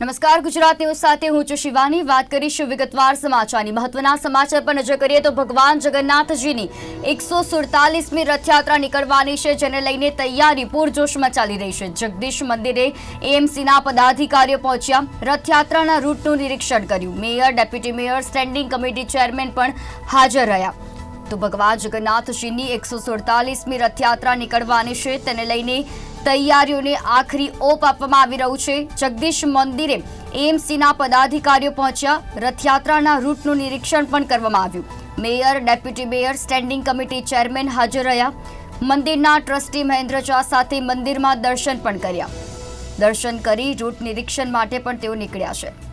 નમસ્કાર, ગુજરાત ન્યૂઝ સાથે હું છું શિવાની. વાત કરીશું વિગતવાર સમાચારની. મહત્વના સમાચાર પર નજર કરીએ તો ભગવાન જગન્નાથજીની એકસો સુડતાલીસમી રથયાત્રા નીકળવાની છે, જેને લઈને તૈયારી પૂરજોશમાં ચાલી રહી છે. જગદીશ મંદિરે એએમસીના પદાધિકારીઓ પહોંચ્યા. રથયાત્રાના રૂટનું નિરીક્ષણ કર્યું. Mayor, deputy mayor, standing committee chairman પણ હાજર રહ્યા. તો ભગવાન જગન્નાથજીની એકસો સુડતાલીસમી રથયાત્રા નીકળવાની છે, તેને લઈને તૈયારીઓને આખરી ઓપ આપવામાં આવી રહ્યું છે. જગદીશ મંદિરે એએમસીના પદાધિકારીઓ પહોંચ્યા. રથયાત્રાના રૂટનું નિરીક્ષણ પણ કરવામાં આવ્યું. Mayor, deputy mayor, standing committee chairman હાજર રહ્યા. મંદિરના ટ્રસ્ટી મહેન્દ્ર ઝા સાથે મંદિરમાં દર્શન પણ કર્યા. દર્શન કરી રૂટ નિરીક્ષણ માટે પણ તેઓ નીકળ્યા છે.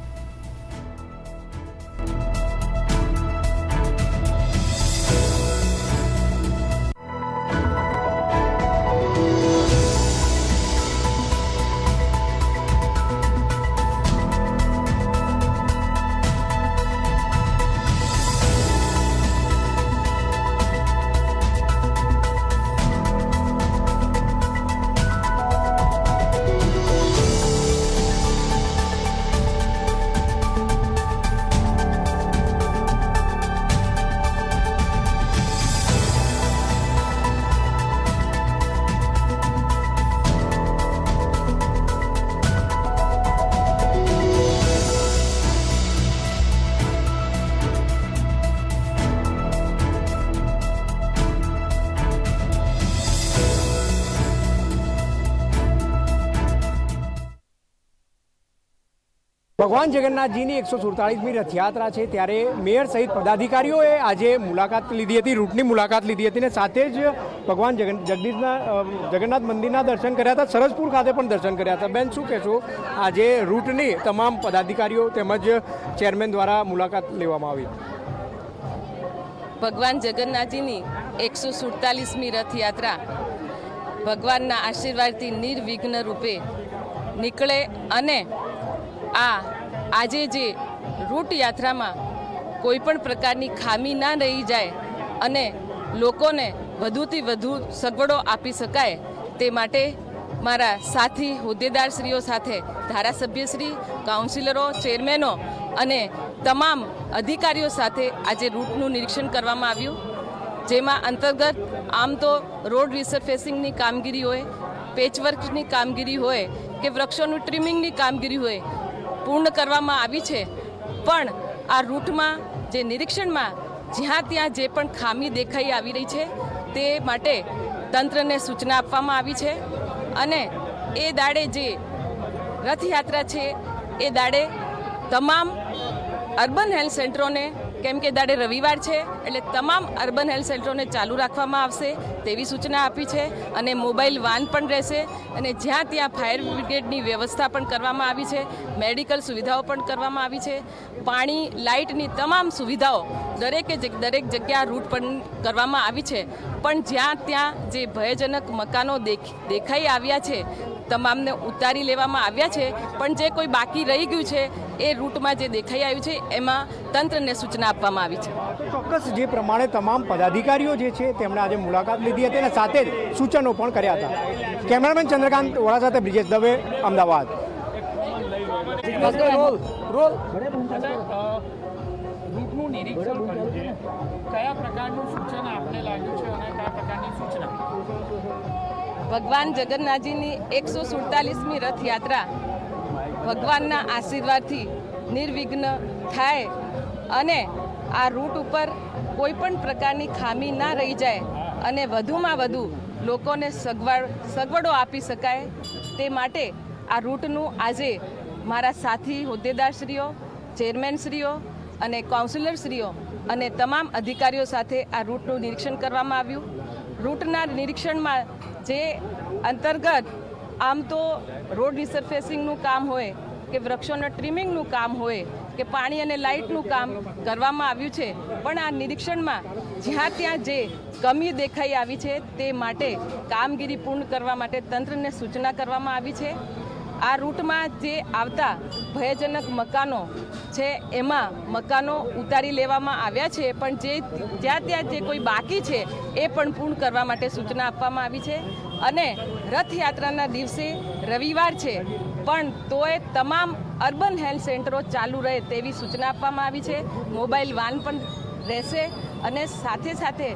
ભગવાન જગન્નાથજીની એકસો સુડતાળીસમી રથયાત્રા છે ત્યારે મેયર સહિત પદાધિકારીઓએ આજે મુલાકાત લીધી હતી, રૂટની મુલાકાત લીધી હતી અને સાથે જ ભગવાન જગન, જગદીશના જગન્નાથ મંદિરના દર્શન કર્યા હતા, સરસપુર ખાતે પણ દર્શન કર્યા હતા. બેન, શું કહેશો? આજે રૂટની તમામ પદાધિકારીઓ તેમજ ચેરમેન દ્વારા મુલાકાત લેવામાં આવી. ભગવાન જગન્નાથજીની એકસો સુડતાલીસમી રથયાત્રા ભગવાનના આશીર્વાદથી નિર્વિઘ્ન રૂપે નીકળે અને આ આજે જે રૂટ યાત્રામાં કોઈ પણ પ્રકારની ખામી ના રહી જાય અને લોકોને વધુથી વધુ સગવડો આપી શકાય તે માટે મારા સાથી હોદ્દેદારશ્રીઓ સાથે ધારાસભ્યશ્રી, કાઉન્સિલરો, ચેરમેનો અને તમામ અધિકારીઓ સાથે આજે રૂટનું નિરીક્ષણ કરવામાં આવ્યું. જેમાં અંતર્ગત આમ તો રોડ રિસર્ફેસિંગની કામગીરી હોય, પેચવર્કની કામગીરી હોય કે વૃક્ષોનું ટ્રીમિંગની કામગીરી હોય પૂર્ણ કરવામાં આવી છે. પણ આ રૂટમાં જે નિરીક્ષણમાં જ્યાં ત્યાં જે પણ ખામી દેખાઈ આવી રહી છે, તે માટે તંત્રને સૂચના આપવામાં આવી છે અને એ દાડે જે રથયાત્રા છે, એ દાડે તમામ અર્બન હેલ્થ સેન્ટરોને કેમ કે દાડે રવિવાર છે, એટલે તમામ અર્બન હેલ્થ સેન્ટરોને ચાલુ રાખવામાં આવશે તેવી સૂચના આપી છે અને મોબાઈલ વાન પણ રહેશે અને જ્યાં ત્યાં ફાયર બ્રિગેડની વ્યવસ્થા પણ કરવામાં આવી છે, મેડિકલ સુવિધાઓ પણ કરવામાં આવી છે, પાણી, લાઇટની તમામ સુવિધાઓ દરેકે દરેક જગ્યા રૂટ પણ કરવામાં આવી છે. પણ જ્યાં ત્યાં જે ભયજનક મકાનો દેખ, દેખાઈ આવ્યા છે, તમામને ઉતારી લેવામાં આવ્યા છે, પણ જે કોઈ બાકી રહી ગયું છે એ રૂટમાં જે દેખાઈ આવ્યું છે એમાં તંત્રને સૂચના આપવામાં આવી છે. ચોક્કસ જે પ્રમાણે તમામ પદાધિકારીઓ જે છે તેમણે આજે મુલાકાત લીધી હતી અને સાથે જ સૂચનો પણ કર્યા હતા. કેમેરામેન ચંદ્રકાંત વોરા સાથે બ્રિજેશ દવે અમદાવાદ. Roll roll. રૂટનું નિરીક્ષણ કર્યું છે. કયા પ્રકારનું સૂચન આપને લાગ્યું છે અને કયા પ્રકારની સૂચના? ભગવાન જગન્નાથજીની એકસો સુડતાલીસમી રથયાત્રા ભગવાનના આશીર્વાદથી નિર્વિઘ્ન થાય અને આ રૂટ ઉપર કોઈ પણ પ્રકારની ખામી ના રહી જાય અને વધુમાં વધુ લોકોને સગવડ, સગવડો આપી શકાય તે માટે આ રૂટનું આજે મારા સાથી હોદ્દેદારશ્રીઓ, ચેરમેનશ્રીઓ અને કાઉન્સિલરશ્રીઓ અને તમામ અધિકારીઓ સાથે આ રૂટનું નિરીક્ષણ કરવામાં આવ્યું. રૂટના નિરીક્ષણમાં જે અંતર્ગત આમ તો રોડ રિસર્ફેસિંગનું કામ હોય, કે વૃક્ષોના ટ્રીમિંગનું કામ હોય, કે પાણી અને લાઇટનું કામ કરવામાં આવ્યું છે, પણ આ નિરીક્ષણમાં જ્યાં ત્યાં જે કમી દેખાઈ આવી છે, તે માટે કામગીરી પૂર્ણ કરવા માટે તંત્રને સૂચના કરવામાં આવી છે. આ રૂટમાં જે આવતા ભયજનક મકાનો છે, એમાં મકાનો ઉતારી લેવામાં આવ્યા છે, પણ જે જ્યાં ત્યાં જે કોઈ બાકી છે, એ પણ પૂર્ણ કરવા માટે સૂચના આપવામાં આવી છે. અને રથયાત્રાના દિવસે રવિવાર છે, પણ તોય તમામ અર્બન હેલ્થ સેન્ટરો ચાલુ રહે તેવી સૂચના આપવામાં આવી છે. મોબાઈલ વાન પણ રહેશે અને સાથે સાથે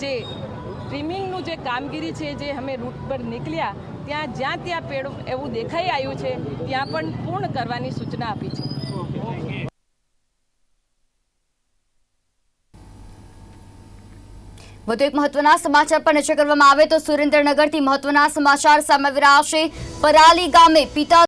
જે ટ્રીમિંગનું જે કામગીરી છે, જે અમે રૂટ પર નીકળ્યા ત્યાં જ્યાં ત્યાં પેડ એવું દેખાઈ આવ્યું છે, ત્યાં પણ પૂર્ણ કરવાની સૂચના આપી છે. વધુ એક મહત્વના સમાચાર પર નજર કરવામાં આવે તો સુરેન્દ્રનગરથી મહત્વના સમાચાર સામે છે. પરાલી ગામે પિતા